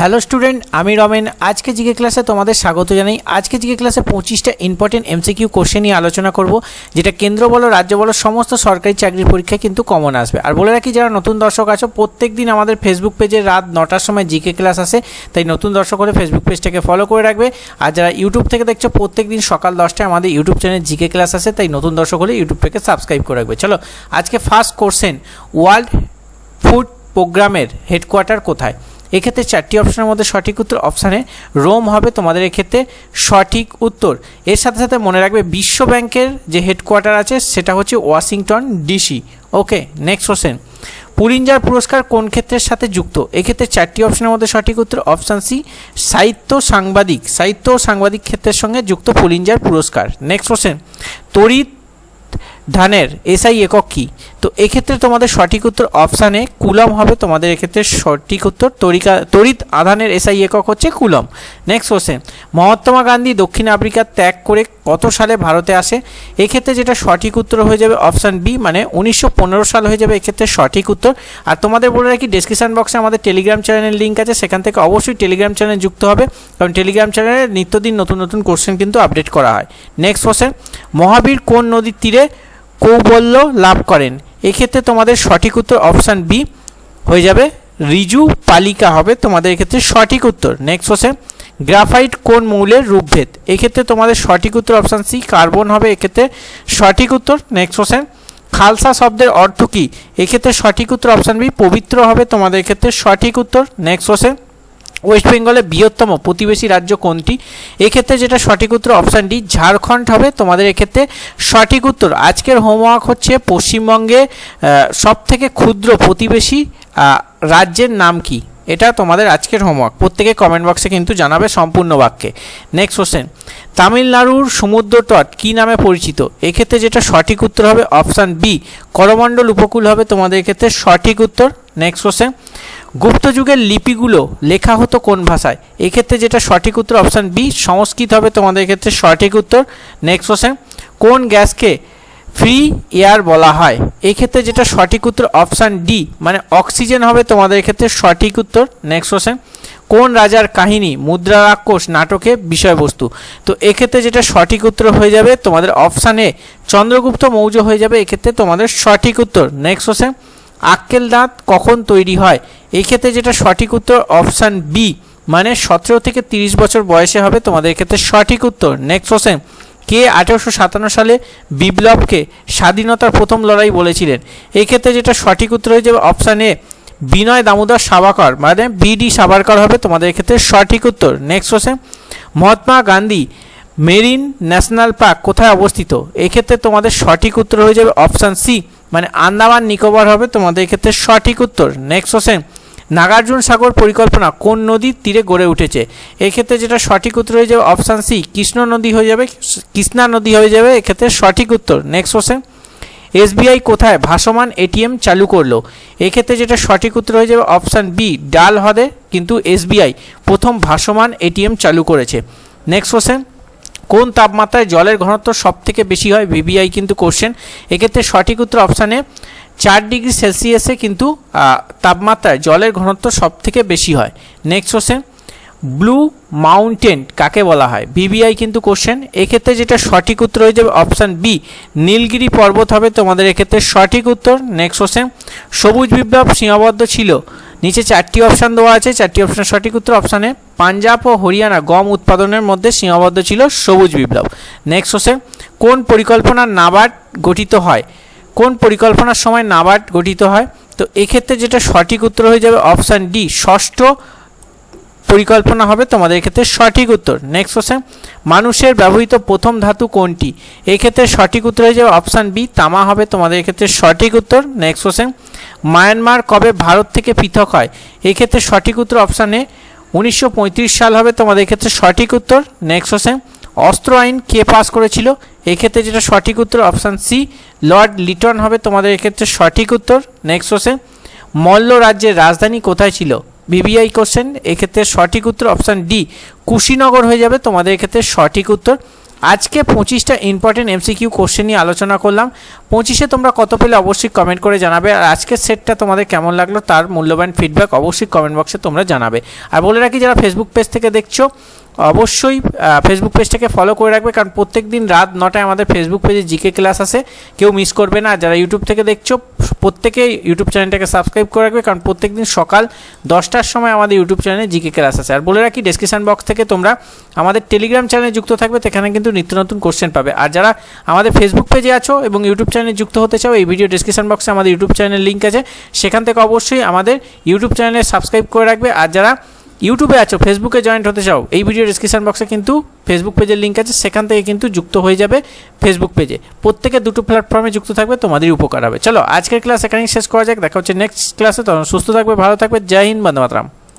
Hello student, আমি রমেন। আজকে GK ক্লাসে তোমাদের স্বাগত জানাই। আজকে জিকে ক্লাসে পঁচিশটা ইম্পর্টেন্ট এমসিকিউ কোশ্চেন নিয়ে আলোচনা করব, যেটা কেন্দ্র বলো, রাজ্য বলো, সমস্ত সরকারি চাকরির পরীক্ষায় কিন্তু কমন আসবে। আর বলে রাখি, যারা নতুন দর্শক আছো প্রত্যেক দিন আমাদের ফেসবুক পেজে রাত নটার সময় জিকে ক্লাস আসে, তাই নতুন দর্শক হলে ফেসবুক পেজটাকে ফলো করে রাখবে। আর যারা ইউটিউব থেকে দেখছ প্রত্যেক দিন সকাল দশটায় আমাদের ইউটিউব চ্যানেল জিকে ক্লাস আসে, তাই নতুন দর্শক হলে ইউটিউবটাকে সাবস্ক্রাইব করে রাখবে। চলো, আজকে ফার্স্ট কোশ্চেন ওয়ার্ল্ড ফুড প্রোগ্রামের হেডকোয়ার্টার কোথায়? এক্ষেত্রে চারটি অপশনের মধ্যে সঠিক উত্তর অপশানে রোম হবে, তোমাদের এক্ষেত্রে সঠিক উত্তর। এর সাথে সাথে মনে রাখবে বিশ্ব ব্যাংকের যে হেডকোয়ার্টার আছে, সেটা হচ্ছে Washington DC. Okay next question Pulitzer পুরস্কার কোন ক্ষেত্রের সাথে যুক্ত? এক্ষেত্রে চারটি অপশনের মধ্যে সঠিক উত্তর অপশান সি সাহিত্য সাংবাদিক। সাহিত্য ও সাংবাদিক ক্ষেত্রের সঙ্গে যুক্ত পুলিঞ্জার পুরস্কার। নেক্সট কোশ্চেন তড়িৎ ধানের এসআই একক কী? তো এক্ষেত্রে তোমাদের সঠিক উত্তর অপশানে কুলম হবে। তোমাদের এক্ষেত্রে সঠিক উত্তর তরিকা, তড়িৎ আধানের এসআই একক হচ্ছে coulomb. Next question Mahatma Gandhi দক্ষিণ আফ্রিকা ত্যাগ করে কত সালে ভারতে আসে? এক্ষেত্রে যেটা সঠিক উত্তর হয়ে যাবে অপশান বি মানে উনিশশো পনেরো সাল হয়ে যাবে এক্ষেত্রে সঠিক উত্তর। আর তোমাদের বলে রাখি ডিসক্রিপশন বক্সে আমাদের টেলিগ্রাম চ্যানেলের লিঙ্ক আছে, সেখান থেকে অবশ্যই টেলিগ্রাম চ্যানেল যুক্ত হবে। কারণ টেলিগ্রাম চ্যানেলে নিত্যদিন নতুন নতুন কোশ্চেন কিন্তু আপডেট করা হয়। নেক্সট কোশ্চেন মহাবীর কোন নদীর তীরে কৌবল্য লাভ করেন। এক্ষেত্রে তোমাদের সঠিক উত্তর অপশান বি হয়ে যাবে। রিজু পালিকা হবে তোমাদের এক্ষেত্রে সঠিক উত্তর। নেক্সট কোশ্চেন গ্রাফাইট কোন মৌলের রূপভেদ? এক্ষেত্রে তোমাদের সঠিক উত্তর অপশান সি, কার্বন হবে, এক্ষেত্রে সঠিক উত্তর। নেক্সট কোশ্চেন খালসা শব্দের অর্থ কী? এক্ষেত্রে সঠিক উত্তর অপশান বি, পবিত্র হবে তোমাদের ক্ষেত্রে সঠিক উত্তর। নেক্সট কোশ্চেন ওয়েস্ট বেঙ্গলের বৃহত্তম প্রতিবেশী রাজ্য কোনটি? এক্ষেত্রে যেটা সঠিক উত্তর অপশান ডি ঝাড়খণ্ড হবে। তোমাদের এক্ষেত্রে সঠিক উত্তর আজকের হোমওয়ার্ক হচ্ছে পশ্চিমবঙ্গে সব থেকে ক্ষুদ্র প্রতিবেশী রাজ্যের নাম কি? এটা তোমাদের আজকের হোমওয়ার্ক প্রত্যেকে কমেন্ট বক্সে কিন্তু জানাবে সম্পূর্ণ বাক্যে। নেক্সট কোশ্চেন তামিলনাড়ুর সমুদ্র তট কী নামে পরিচিত? এক্ষেত্রে যেটা সঠিক উত্তর হবে অপশান বি করমণ্ডল উপকূল হবে। তোমাদের ক্ষেত্রে সঠিক উত্তর। নেক্সট কোশ্চেন গুপ্ত যুগের লিপিগুলো লেখা হতো কোন ভাষায়? এক্ষেত্রে যেটা সঠিক উত্তর অপশান বি সংস্কৃত হবে তোমাদের ক্ষেত্রে সঠিক উত্তর। নেক্সট কোশ্চেন কোন গ্যাসকে ফ্রি এয়ার বলা হয়? এক্ষেত্রে যেটা সঠিক উত্তর অপশান ডি মানে অক্সিজেন হবে তোমাদের ক্ষেত্রে সঠিক উত্তর। নেক্সট কোশ্চেন কোন রাজার কাহিনী, মুদ্রা, রাক্ষস, নাটকে বিষয়বস্তু? তো এক্ষেত্রে যেটা সঠিক উত্তর হয়ে যাবে তোমাদের অপশানে চন্দ্রগুপ্ত মৌর্য হয়ে যাবে, এক্ষেত্রে তোমাদের সঠিক উত্তর। নেক্সট কোশ্চেন আক্কেল দাঁত কখন তৈরি হয়? এই ক্ষেত্রে যেটা সঠিক উত্তর, অপশান বি মানে সতেরো থেকে তিরিশ বছর বয়সে হবে তোমাদের ক্ষেত্রে সঠিক উত্তর। নেক্সট কোশ্চেন কে আঠেরোশো সাতান্ন সালে বিপ্লবকে স্বাধীনতার প্রথম লড়াই বলেছিলেন? এই ক্ষেত্রে যেটা সঠিক উত্তর হয়ে যাবে অপশান এ বিনয় দামোদর সাভাকর মানে বিডি সাভারকর হবে তোমাদের ক্ষেত্রে সঠিক উত্তর। Next question Mahatma Gandhi marine national park কোথায় অবস্থিত? এক্ষেত্রে তোমাদের সঠিক উত্তর হয়ে যাবে অপশান সি মানে আন্দামান, নিকোবর হবে তোমাদের ক্ষেত্রে সঠিক উত্তর। নেক্সট কোশ্চেন নাগার্জুন সাগর পরিকল্পনা, কোন নদীর তীরে গড়ে উঠেছে? এক্ষেত্রে যেটা সঠিক উত্তর হয়ে যাবে অপশান সি, কৃষ্ণ নদী হয়ে যাবে, কৃষ্ণা নদী হয়ে যাবে, এক্ষেত্রে সঠিক উত্তর। নেক্সট কোশ্চেন এসবিআই কোথায়? ভাসমান এটিএম চালু করল। এক্ষেত্রে যেটা সঠিক উত্তর হয়ে যাবে অপশান বি, ডাল হদে কিন্তু এসবিআই প্রথম ভাসমান এটিএম চালু করেছে। নেক্সট কোশ্চেন কোন তাপমাত্রায় জলের ঘনত্ব সব থেকে বেশি হয় ভিভিআই কিন্তু কোশ্চেন এক্ষেত্রে সঠিক উত্তর অপশানে চার ডিগ্রি সেলসিয়াসে কিন্তু তাপমাত্রায় জলের ঘনত্ব সব থেকে বেশি হয়। নেক্সট কোশ্চেন ব্লু মাউন্টেন কাকে বলা হয়? ভিভিআই কিন্তু কোশ্চেন এক্ষেত্রে যেটা সঠিক উত্তর হয়ে যাবে অপশান বি নীলগিরি পর্বত হবে তোমাদের এক্ষেত্রে সঠিক উত্তর। নেক্সট কোশ্চেন সবুজ বিপ্লব সীমাবদ্ধ ছিল। নিচে চারটি অপশান দেওয়া আছে, চারটি অপশান সঠিক উত্তর অপশানে পাঞ্জাব ও হরিয়ানা গম উৎপাদনের মধ্যে সীমাবদ্ধ ছিল সবুজ বিপ্লব। নেক্সট কোশ্চেন কোন পরিকল্পনা নাবার্ড গঠিত হয়? কোন পরিকল্পনার সময় নাবার্ড গঠিত হয়? তো এক্ষেত্রে যেটা সঠিক উত্তর হয়ে যাবে অপশান ডি, ষষ্ঠ পরিকল্পনা হবে তোমাদের ক্ষেত্রে সঠিক উত্তর। নেক্সট কোশ্চেন মানুষের ব্যবহৃত প্রথম ধাতু কোনটি? এক্ষেত্রে সঠিক উত্তর হয়ে যাবে অপশান বি, তামা হবে তোমাদের ক্ষেত্রে সঠিক উত্তর। নেক্সট কোশ্চেন মায়ানমার কবে ভারত থেকে পৃথক হয়? এক্ষেত্রে সঠিক উত্তর অপশানে উনিশশো পঁয়ত্রিশ সাল হবে তোমাদের ক্ষেত্রে সঠিক উত্তর। নেক্সট হচ্ছে, অস্ত্র আইন কে পাস করেছিল? এক্ষেত্রে যেটা সঠিক উত্তর অপশান সি লর্ড লিটন হবে তোমাদের এক্ষেত্রে সঠিক উত্তর। নেক্সট হচ্ছে, মল্ল রাজ্যের রাজধানী কোথায় ছিল? বিবিআই কোশ্চেন এক্ষেত্রে সঠিক উত্তর অপশান ডি কুশিনগর হয়ে যাবে তোমাদের এক্ষেত্রে সঠিক উত্তর। আজকে পঁচিশটা ইম্পর্টেন্ট এমসিকিউ কোশ্চেন নিয়ে আলোচনা করলাম। পঁচিশে তোমরা কত পেলে অবশ্যই কমেন্ট করে জানাবে। আর আজকের সেটটা তোমাদের কেমন লাগল তার মূল্যবান ফিডব্যাক অবশ্যই কমেন্ট বক্সে তোমরা জানাবে। আর বলে রাখি, যারা ফেসবুক পেজ থেকে দেখছ অবশ্যই ফেসবুক পেজটাকে ফলো করে রাখবে, কারণ প্রত্যেক দিন রাত নটায় আমাদের ফেসবুক পেজে জিকে ক্লাস আসে কেউ মিস করবে না। যারা ইউটিউব থেকে দেখছ, প্রত্যেকে ইউটিউব চ্যানেলটাকে সাবস্ক্রাইব করে রাখবে, কারণ প্রত্যেক দিন সকাল দশটার সময় আমাদের ইউটিউব চ্যানেলে জিকে ক্লাস আছে। আর বলে রাখি ডেসক্রিপশন বক্স থেকে তোমরা আমাদের টেলিগ্রাম চ্যানেলে যুক্ত থাকবে, সেখানে কিন্তু নিত্য নতুন কোশ্চেন পাবে। আর যারা আমাদের ফেসবুক পেজে আছো এবং ইউটিউব চ্যানেলে যুক্ত হতে চাও, এই ভিডিও ডেসক্রিপশন বক্সে আমাদের ইউটিউব চ্যানেলের লিঙ্ক আছে। সেখান থেকে অবশ্যই আমাদের ইউটিউব চ্যানেলে সাবস্ক্রাইব করে রাখবে। আর যারা ইউটিউবে আছো ফেসবুকে জয়েন্ট হতে চাও, এই ভিডিও ডিসক্রিপশান বক্সে কিন্তু ফেসবুক পেজের লিঙ্ক আছে, সেখান থেকে কিন্তু যুক্ত হয়ে যাবে ফেসবুক পেজে প্রত্যেকে দুটো প্ল্যাটফর্মে যুক্ত থাকবে, তোমাদেরই উপকার হবে। চলো, আজকের ক্লাস এখানেই শেষ করা যাক, দেখা হচ্ছে নেক্সট ক্লাসে তখন সুস্থ থাকবে, ভালো থাকবে, জয় হিন্দ, বন্দে মাতরম।